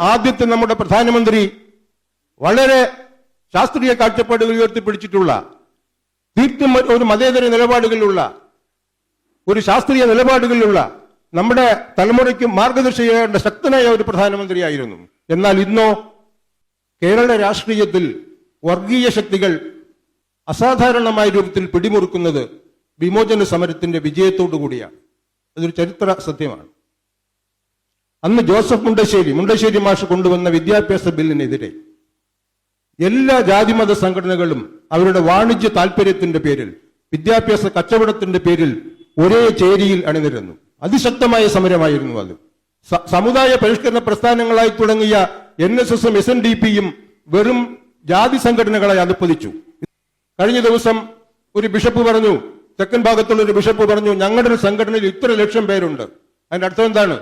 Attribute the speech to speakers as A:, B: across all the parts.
A: ആദ്യത്തെ നമ്മുടെ പ്രധാനമന്ത്രി വളരെ ശാസ്ത്രീയ കാഴ്ചപ്പാടുകൾ ഉയർത്തിപ്പിടിച്ചിട്ടുള്ള തീർത്തും ഒരു മതേതര നിലപാടുകളിലുള്ള ഒരു ശാസ്ത്രീയ നിലപാടുകളിലുള്ള നമ്മുടെ തലമുറയ്ക്ക് മാർഗദർശി ചെയ്യേണ്ട ശക്തനായ ഒരു പ്രധാനമന്ത്രിയായിരുന്നു. എന്നാൽ ഇന്നോ കേരള രാഷ്ട്രീയത്തിൽ വർഗീയ ശക്തികൾ അസാധാരണമായ രൂപത്തിൽ പിടിമുറുക്കുന്നത് വിമോചന സമരത്തിന്റെ വിജയത്തോടു കൂടിയാണ്. അതൊരു ചരിത്ര സത്യമാണ്. അന്ന് ജോസഫ് മുണ്ടശ്ശേരി മുണ്ടശ്ശേരി മാഷ് കൊണ്ടുവന്ന വിദ്യാഭ്യാസ ബില്ലിനെതിരെ എല്ലാ ജാതിമത സംഘടനകളും അവരുടെ വാണിജ്യ താല്പര്യത്തിന്റെ പേരിൽ വിദ്യാഭ്യാസ കച്ചവടത്തിന്റെ പേരിൽ ഒരേ ചേരിയിൽ അണിനിരുന്നു. അതിശക്തമായ സമരമായിരുന്നു അത്. സമുദായ പരിഷ്കരണ പ്രസ്ഥാനങ്ങളായി തുടങ്ങിയ എൻ എസ് എസും എസ് എൻ ഡി പിയും വെറും ജാതി സംഘടനകളായി അനുപ്പതിച്ചു കഴിഞ്ഞ ദിവസം ഒരു ബിഷപ്പ് പറഞ്ഞു തെക്കൻ ഭാഗത്തുള്ള ഒരു ബിഷപ്പ് പറഞ്ഞു ഞങ്ങളുടെ സംഘടനയിൽ ഇത്ര ലക്ഷം പേരുണ്ട്. അതിന്റെ അർത്ഥം എന്താണ്?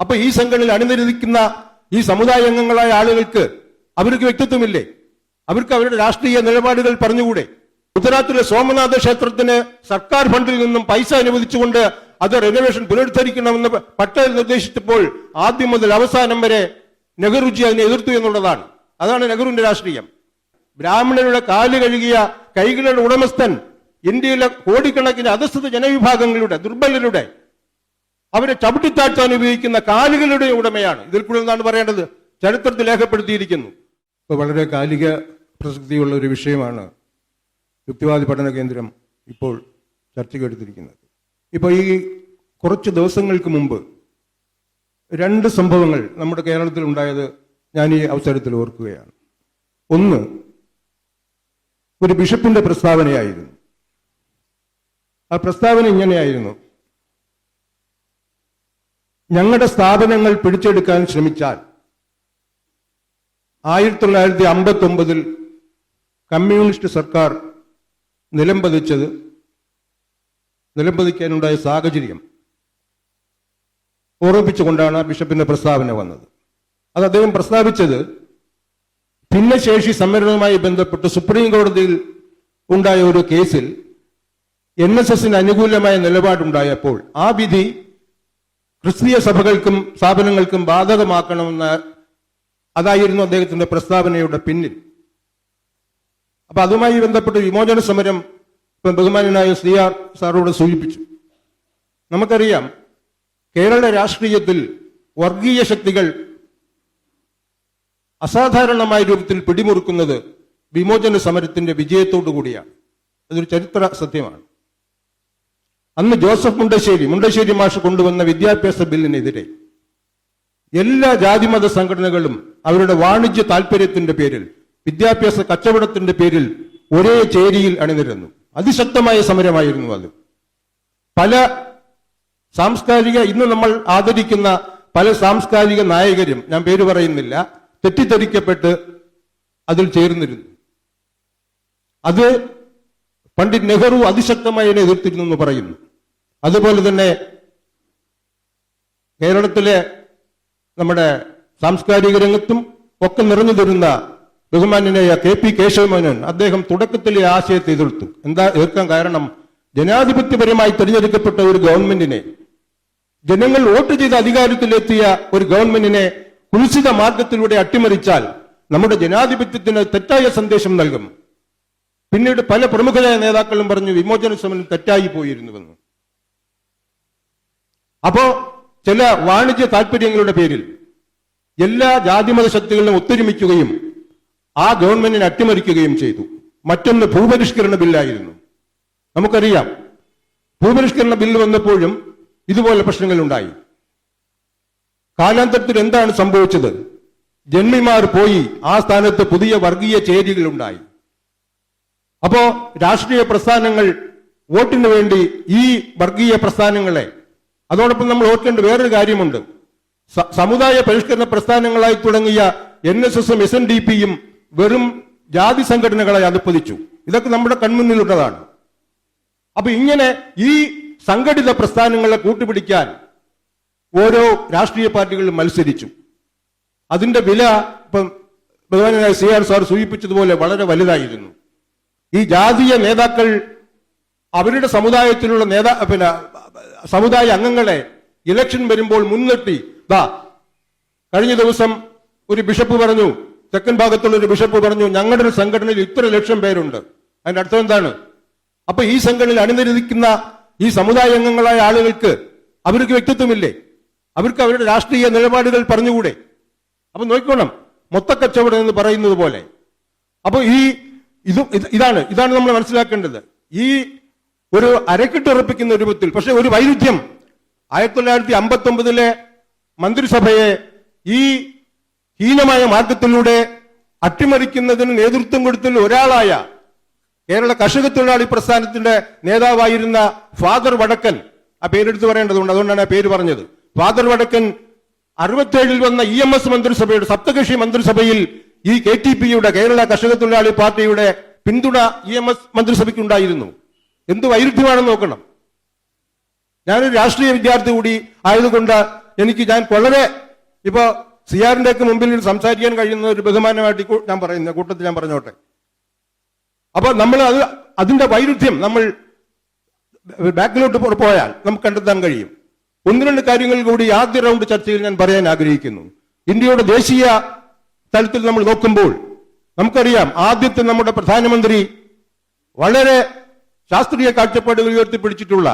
A: അപ്പൊ ഈ സംഘങ്ങളിൽ അണിനിരന്നിരിക്കുന്ന ഈ സമുദായ അംഗങ്ങളായ ആളുകൾക്ക് അവർക്ക് വ്യക്തിത്വമില്ലേ? അവർക്ക് അവരുടെ രാഷ്ട്രീയ നിലപാടുകൾ പറഞ്ഞുകൂടെ? ഗുജറാത്തിലെ സോമനാഥ ക്ഷേത്രത്തിന് സർക്കാർ ഫണ്ടിൽ നിന്നും പൈസ അനുവദിച്ചുകൊണ്ട് അത് റെനോവേഷൻ പുനരുദ്ധരിക്കണമെന്ന് പട്ടേൽ നിർദ്ദേശിച്ചപ്പോൾ ആദ്യം മുതൽ അവസാനം വരെ നെഹ്റുജി അതിനെ എതിർത്തു എന്നുള്ളതാണ്. അതാണ് നെഹ്റുവിന്റെ രാഷ്ട്രീയം. ബ്രാഹ്മണരുടെ കാൽ കഴുകിയ കൈകളുടെ ഉടമസ്ഥൻ ഇന്ത്യയിലെ കോടിക്കണക്കിന് അധസ്ഥിത ജനവിഭാഗങ്ങളുടെ ദുർബലരുടെ അവരെ ചവിട്ടിത്താഴ്ത്താൻ ഉപയോഗിക്കുന്ന കാലുകളുടെ ഉടമയാണ്. ഇതിൽ കൂടുതൽ എന്താണ് പറയേണ്ടത്? ചരിത്രത്തിൽ രേഖപ്പെടുത്തിയിരിക്കുന്നു. ഇപ്പൊ വളരെ കാലിക പ്രസക്തിയുള്ള ഒരു വിഷയമാണ് യുക്തിവാദി പഠന കേന്ദ്രം ഇപ്പോൾ ചർച്ചയ്ക്ക് എടുത്തിരിക്കുന്നത്. ഇപ്പൊ ഈ കുറച്ച് ദിവസങ്ങൾക്ക് മുമ്പ് രണ്ട് സംഭവങ്ങൾ നമ്മുടെ കേരളത്തിൽ ഉണ്ടായത് ഞാൻ ഈ അവസരത്തിൽ ഓർക്കുകയാണ്. ഒന്ന് ഒരു ബിഷപ്പിന്റെ പ്രസ്താവനയായിരുന്നു. ആ പ്രസ്താവന ഇങ്ങനെയായിരുന്നു. ഞങ്ങളുടെ സ്ഥാപനങ്ങൾ പിടിച്ചെടുക്കാൻ ശ്രമിച്ചാൽ ആയിരത്തി തൊള്ളായിരത്തി അമ്പത്തി ഒമ്പതിൽ കമ്മ്യൂണിസ്റ്റ് സർക്കാർ നിലംപതിച്ചത് നിലംപതിക്കാനുണ്ടായ സാഹചര്യം ഓർമ്മിപ്പിച്ചുകൊണ്ടാണ് ബിഷപ്പിന്റെ പ്രസ്താവന വന്നത്. അത് അദ്ദേഹം പ്രസ്താവിച്ചത് ഭിന്നശേഷി സംവരണവുമായി ബന്ധപ്പെട്ട് സുപ്രീം കോടതിയിൽ ഉണ്ടായ ഒരു കേസിൽ എൻ എസ് എസിന് അനുകൂലമായ നിലപാടുണ്ടായപ്പോൾ ആ വിധി ക്രിസ്തീയ സഭകൾക്കും സ്ഥാപനങ്ങൾക്കും ബാധകമാക്കണമെന്ന അതായിരുന്നു അദ്ദേഹത്തിന്റെ പ്രസ്താവനയുടെ പിന്നിൽ. അപ്പൊ അതുമായി ബന്ധപ്പെട്ട് വിമോചന സമരം ഇപ്പം ബഹുമാനായ സി ആർ സാറോട് സൂചിപ്പിച്ചു. നമുക്കറിയാം കേരള രാഷ്ട്രീയത്തിൽ വർഗീയ ശക്തികൾ അസാധാരണമായ രൂപത്തിൽ പിടിമുറുക്കുന്നത് വിമോചന സമരത്തിന്റെ വിജയത്തോടു കൂടിയാണ് അതൊരു ചരിത്ര സത്യമാണ്. അന്ന് ജോസഫ് മുണ്ടശ്ശേരി മുണ്ടശ്ശേരി മാഷ് കൊണ്ടുവന്ന വിദ്യാഭ്യാസ ബില്ലിനെതിരെ എല്ലാ ജാതിമത സംഘടനകളും അവരുടെ വാണിജ്യ താല്പര്യത്തിന്റെ പേരിൽ വിദ്യാഭ്യാസ കച്ചവടത്തിന്റെ പേരിൽ ഒരേ ചേരിയിൽ അണിനിരന്നു. അതിശക്തമായ സമരമായിരുന്നു അത്. പല സാംസ്കാരിക ഇന്ന് നമ്മൾ ആദരിക്കുന്ന പല സാംസ്കാരിക നായകരും ഞാൻ പേര് പറയുന്നില്ല തെറ്റിദ്ധരിക്കപ്പെട്ട് അതിൽ ചേർന്നിരുന്നു. അത് പണ്ഡിറ്റ് നെഹ്റു അതിശക്തമായി എതിർത്തിരുന്നു എന്ന് പറയുന്നു. അതുപോലെ തന്നെ കേരളത്തിലെ നമ്മുടെ സാംസ്കാരിക രംഗത്തും ഒക്കെ നിറഞ്ഞു തരുന്ന ബഹുമാന്യനായ കെ പി കേശവമേനോൻ അദ്ദേഹം തുടക്കത്തിലെ ആശയത്തെ എതിർത്തു. എന്താ എതിർക്കാൻ കാരണം? ജനാധിപത്യപരമായി തിരഞ്ഞെടുക്കപ്പെട്ട ഒരു ഗവൺമെന്റിനെ ജനങ്ങൾ വോട്ട് ചെയ്ത് അധികാരത്തിലെത്തിയ ഒരു ഗവൺമെന്റിനെ കുൽസിത മാർഗത്തിലൂടെ അട്ടിമറിച്ചാൽ നമ്മുടെ ജനാധിപത്യത്തിന് തെറ്റായ സന്ദേശം നൽകും. പിന്നീട് പല പ്രമുഖരായ നേതാക്കളും പറഞ്ഞു വിമോചന സമരം തെറ്റായി പോയിരുന്നുവെന്ന്. അപ്പോ ചില വാണിജ്യ താല്പര്യങ്ങളുടെ പേരിൽ എല്ലാ ജാതിമത ശക്തികളിലും ഒത്തൊരുമിക്കുകയും ആ ഗവൺമെന്റിനെ അട്ടിമറിക്കുകയും ചെയ്തു. മറ്റൊന്ന് ഭൂപരിഷ്കരണ ബില്ലായിരുന്നു. നമുക്കറിയാം ഭൂപരിഷ്കരണ ബില്ല് വന്നപ്പോഴും ഇതുപോലെ പ്രശ്നങ്ങൾ ഉണ്ടായി കാലാന്തരത്തിൽ എന്താണ് സംഭവിച്ചത്? ജന്മിമാർ പോയി ആ സ്ഥാനത്ത് പുതിയ വർഗീയ ചേരികൾ ഉണ്ടായി അപ്പോ രാഷ്ട്രീയ പ്രസ്ഥാനങ്ങൾ വോട്ടിന് വേണ്ടി ഈ വർഗീയ പ്രസ്ഥാനങ്ങളെ അതോടൊപ്പം നമ്മൾ ഓർക്കേണ്ട വേറൊരു കാര്യമുണ്ട്. സമുദായ പരിഷ്കരണ പ്രസ്ഥാനങ്ങളായി തുടങ്ങിയ എൻ എസ് എസും എസ് എൻ ഡി പിയും വെറും ജാതി സംഘടനകളെ അനുപ്പതിച്ചു ഇതൊക്കെ നമ്മുടെ കൺമുന്നിലുള്ളതാണ്. അപ്പൊ ഇങ്ങനെ ഈ സംഘടിത പ്രസ്ഥാനങ്ങളെ കൂട്ടുപിടിക്കാൻ ഓരോ രാഷ്ട്രീയ പാർട്ടികളും മത്സരിച്ചു. അതിന്റെ വില ഇപ്പം ബഹുമാനായ സി ആർ സാർ സൂചിപ്പിച്ചതുപോലെ വളരെ വലുതായിരുന്നു. ഈ ജാതീയ നേതാക്കൾ അവരുടെ സമുദായത്തിലുള്ള നേതാ പിന്നെ സമുദായ അംഗങ്ങളെ ഇലക്ഷൻ വരുമ്പോൾ മുൻനിർത്തി ദാ കഴിഞ്ഞ ദിവസം ഒരു ബിഷപ്പ് പറഞ്ഞു തെക്കൻ ഭാഗത്തുള്ള ഒരു ബിഷപ്പ് പറഞ്ഞു ഞങ്ങളുടെ ഒരു സംഘടനയിൽ ഇത്ര ലക്ഷം പേരുണ്ട്. അതിന്റെ അർത്ഥം എന്താണ്? അപ്പൊ ഈ സംഘടനയിൽ അണിനിരന്നിരിക്കുന്ന ഈ സമുദായ അംഗങ്ങളായ ആളുകൾക്ക് അവർക്ക് വ്യക്തിത്വമില്ലേ? അവർക്ക് അവരുടെ രാഷ്ട്രീയ നിലപാടുകൾ പറഞ്ഞുകൂടെ? അപ്പൊ നോക്കിക്കോണം മൊത്തക്കച്ചവടം എന്ന് പറയുന്നത് പോലെ. അപ്പൊ ഈ ഇത് ഇതാണ് ഇതാണ് നമ്മൾ മനസ്സിലാക്കേണ്ടത്. ഈ ഒരു അരക്കിട്ടുറപ്പിക്കുന്ന രൂപത്തിൽ പക്ഷെ ഒരു വൈരുദ്ധ്യം. ആയിരത്തി തൊള്ളായിരത്തി അമ്പത്തി ഒമ്പതിലെ മന്ത്രിസഭയെ ഈ ഹീനമായ മാർഗത്തിലൂടെ അട്ടിമറിക്കുന്നതിന് നേതൃത്വം കൊടുത്തതിൽ ഒരാളായ കേരള കർഷക തൊഴിലാളി പ്രസ്ഥാനത്തിന്റെ നേതാവായിരുന്ന ഫാദർ വടക്കൻ ആ പേരെടുത്ത് പറയേണ്ടതുണ്ട് അതുകൊണ്ടാണ് ആ പേര് പറഞ്ഞത്. ഫാദർ വടക്കൻ അറുപത്തേഴിൽ വന്ന ഇ എം എസ് മന്ത്രിസഭയുടെ സപ്തകക്ഷി മന്ത്രിസഭയിൽ ഈ കെ ടി പിയുടെ കേരള കർഷക തൊഴിലാളി പാർട്ടിയുടെ പിന്തുണ ഇ എം എസ് മന്ത്രിസഭയ്ക്ക് ഉണ്ടായിരുന്നു എന്ത് വൈരുദ്ധ്യമാണെന്ന് നോക്കണം. ഞാനൊരു രാഷ്ട്രീയ വിദ്യാർത്ഥി കൂടി ആയതുകൊണ്ട് എനിക്ക് ഞാൻ വളരെ ഇപ്പോ സിയാറിന്റെ ഒക്കെ മുമ്പിൽ സംസാരിക്കാൻ കഴിയുന്ന ഒരു ബഹുമാനമായിട്ട് ഞാൻ പറയുന്ന കൂട്ടത്തിൽ ഞാൻ പറഞ്ഞോട്ടെ. അപ്പോൾ നമ്മൾ അത് അതിന്റെ വൈരുദ്ധ്യം നമ്മൾ ബാക്കിലോട്ട് പോയാൽ നമുക്ക് കണ്ടെത്താൻ കഴിയും. ഒന്ന് രണ്ട് കാര്യങ്ങൾ കൂടി ആദ്യ റൗണ്ട് ചർച്ചയിൽ ഞാൻ പറയാൻ ആഗ്രഹിക്കുന്നു. ഇന്ത്യയുടെ ദേശീയ തലത്തിൽ നമ്മൾ നോക്കുമ്പോൾ നമുക്കറിയാം ആദ്യത്തെ നമ്മുടെ പ്രധാനമന്ത്രി വളരെ ശാസ്ത്രീയ കാഴ്ചപ്പാടുകൾ ഉയർത്തിപ്പിടിച്ചിട്ടുള്ള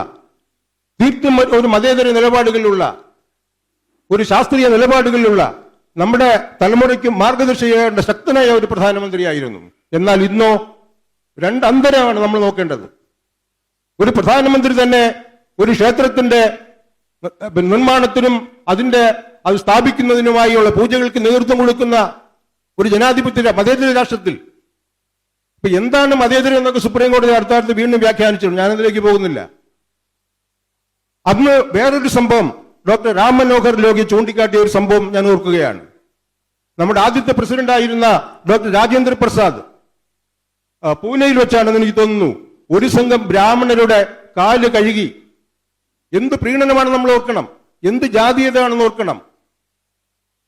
A: തീർത്തും ഒരു മതേതര നിലപാടുകളിലുള്ള ഒരു ശാസ്ത്രീയ നിലപാടുകളിലുള്ള നമ്മുടെ തലമുറയ്ക്ക് മാർഗദർശി ചെയ്യേണ്ട ശക്തനായ ഒരു പ്രധാനമന്ത്രിയായിരുന്നു. എന്നാൽ ഇന്നോ രണ്ട് രണ്ടന്തരമാണ് നമ്മൾ നോക്കേണ്ടത്. ഒരു പ്രധാനമന്ത്രി തന്നെ ഒരു ക്ഷേത്രത്തിന്റെ നിർമ്മാണത്തിനും അതിന്റെ അത് സ്ഥാപിക്കുന്നതിനുമായുള്ള പൂജകൾക്ക് നേതൃത്വം കൊടുക്കുന്ന ഒരു ജനാധിപത്യ മതേതര രാഷ്ട്രത്തിൽ ഇപ്പൊ എന്താണ് മതേതരം എന്നൊക്കെ സുപ്രീം കോടതി അടുത്ത വീണ്ടും വ്യാഖ്യാനിച്ചു. ഞാനതിലേക്ക് പോകുന്നില്ല. അന്ന് വേറൊരു സംഭവം ഡോക്ടർ രാം മനോഹർ ലോകി ചൂണ്ടിക്കാട്ടിയ ഒരു സംഭവം ഞാൻ ഓർക്കുകയാണ്. നമ്മുടെ ആദ്യത്തെ പ്രസിഡന്റ് ആയിരുന്ന ഡോക്ടർ രാജേന്ദ്ര പ്രസാദ് പൂനെയിൽ വെച്ചാണെന്ന് എനിക്ക് തോന്നുന്നു. ഒരു സംഘം ബ്രാഹ്മണരുടെ കാൽ കഴുകി. എന്ത് പ്രീണനമാണ് നമ്മൾ ഓർക്കണം? എന്ത് ജാതീയതയാണെന്ന് ഓർക്കണം?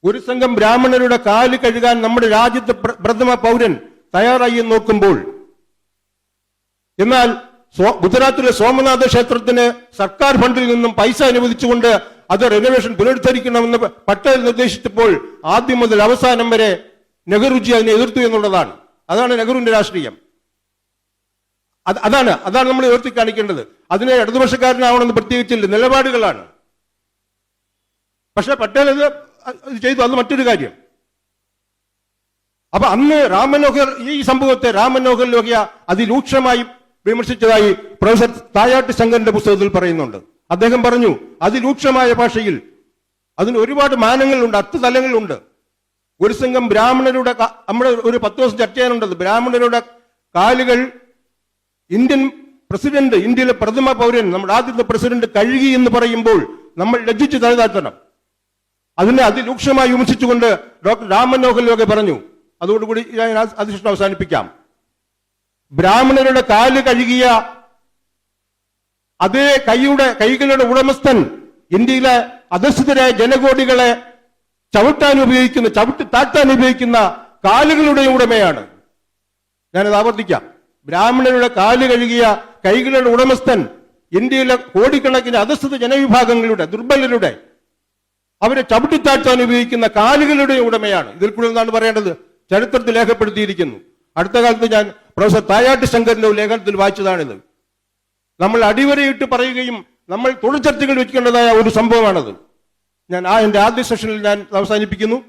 A: ഒരു സംഘം ബ്രാഹ്മണരുടെ കാൽ കഴുകാൻ നമ്മുടെ രാജ്യത്തെ പ്രഥമ പൗരൻ തയ്യാറായി നോക്കുമ്പോൾ എന്നാൽ ഗുജറാത്തിലെ സോമനാഥ ക്ഷേത്രത്തിന് സർക്കാർ ഫണ്ടിൽ നിന്നും പൈസ അനുവദിച്ചുകൊണ്ട് അത് റെനോവേഷൻ പുനരുദ്ധരിക്കണമെന്ന് പട്ടേൽ നിർദ്ദേശിച്ചപ്പോൾ ആദ്യം മുതൽ അവസാനം വരെ നെഹ്റുജി അതിനെ എതിർത്തു എന്നുള്ളതാണ്. അതാണ് നെഹ്റുവിന്റെ രാഷ്ട്രീയം. അത് അതാണ് അതാണ് നമ്മൾ ഉയർത്തി കാണിക്കേണ്ടത്. അതിനെ ഇടതുപക്ഷക്കാരനാവണമെന്ന് പ്രത്യേകിച്ചില്ല നിലപാടുകളാണ്. പക്ഷെ പട്ടേൽ അത് ചെയ്തു. അത് മറ്റൊരു കാര്യം. അപ്പൊ അന്ന് രാമനോഹർ ഈ സംഭവത്തെ രാമനോഹർ മനോഹർ ലോഹിയ അതിരൂക്ഷമായി വിമർശിച്ചതായി പ്രൊഫസർ തായാട്ട് ശങ്കറിന്റെ പുസ്തകത്തിൽ പറയുന്നുണ്ട്. അദ്ദേഹം പറഞ്ഞു അതിരൂക്ഷമായ ഭാഷയിൽ അതിന് ഒരുപാട് മാനങ്ങളുണ്ട് അത്ത് തലങ്ങളുണ്ട് ഒരു സംഘം ബ്രാഹ്മണരുടെ നമ്മുടെ ഒരു പത്ത് ദിവസം ചർച്ച ചെയ്യാനുണ്ടത് ബ്രാഹ്മണരുടെ കാലുകൾ ഇന്ത്യൻ പ്രസിഡന്റ് ഇന്ത്യയിലെ പ്രഥമ പൗരൻ നമ്മുടെ ആദ്യത്തെ പ്രസിഡന്റ് കഴുകി എന്ന് പറയുമ്പോൾ നമ്മൾ ലജ്ജിച്ച് തലതാഴ്ത്തണം. അതിനെ അതിരൂക്ഷമായി വിമർശിച്ചുകൊണ്ട് ഡോക്ടർ രാമൻ ലോകെ പറഞ്ഞു അതോടുകൂടി ഞാൻ അധിഷ്ഠം അവസാനിപ്പിക്കാം. ബ്രാഹ്മണരുടെ കാൽ കഴുകിയ അതേ കൈയുടെ കൈകളുടെ ഉടമസ്ഥൻ ഇന്ത്യയിലെ അധസ്ഥിതരായ ജനകോടികളെ ചവിട്ടാൻ ഉപയോഗിക്കുന്ന ചവിട്ടി താഴ്ത്താൻ ഉപയോഗിക്കുന്ന കാലുകളുടെ ഉടമയാണ്. ഞാനത് ആവർത്തിക്കാം. ബ്രാഹ്മണരുടെ കാൽ കഴുകിയ കൈകളുടെ ഉടമസ്ഥൻ ഇന്ത്യയിലെ കോടിക്കണക്കിന് അധസ്ഥിത ജനവിഭാഗങ്ങളുടെ ദുർബലരുടെ അവരെ ചവിട്ടിത്താഴ്ത്താൻ ഉപയോഗിക്കുന്ന കാലുകളുടെ ഉടമയാണ്. ഇതിൽ കൂടുതൽ എന്താണ് പറയേണ്ടത്? ചരിത്രത്തിൽ രേഖപ്പെടുത്തിയിരിക്കുന്നു. അടുത്ത കാലത്ത് ഞാൻ പ്രൊഫസർ തായാട്ട് ശങ്കറിന്റെ ലേഖനത്തിൽ വായിച്ചതാണിത്. നമ്മൾ അടിവരയിട്ട് പറയുകയും നമ്മൾ തുടർ ചർച്ചകൾ വെക്കേണ്ടതായ ഒരു സംഭവമാണത്. ഞാൻ ആ എന്റെ ആദ്യ സെഷനിൽ ഞാൻ അവസാനിപ്പിക്കുന്നു.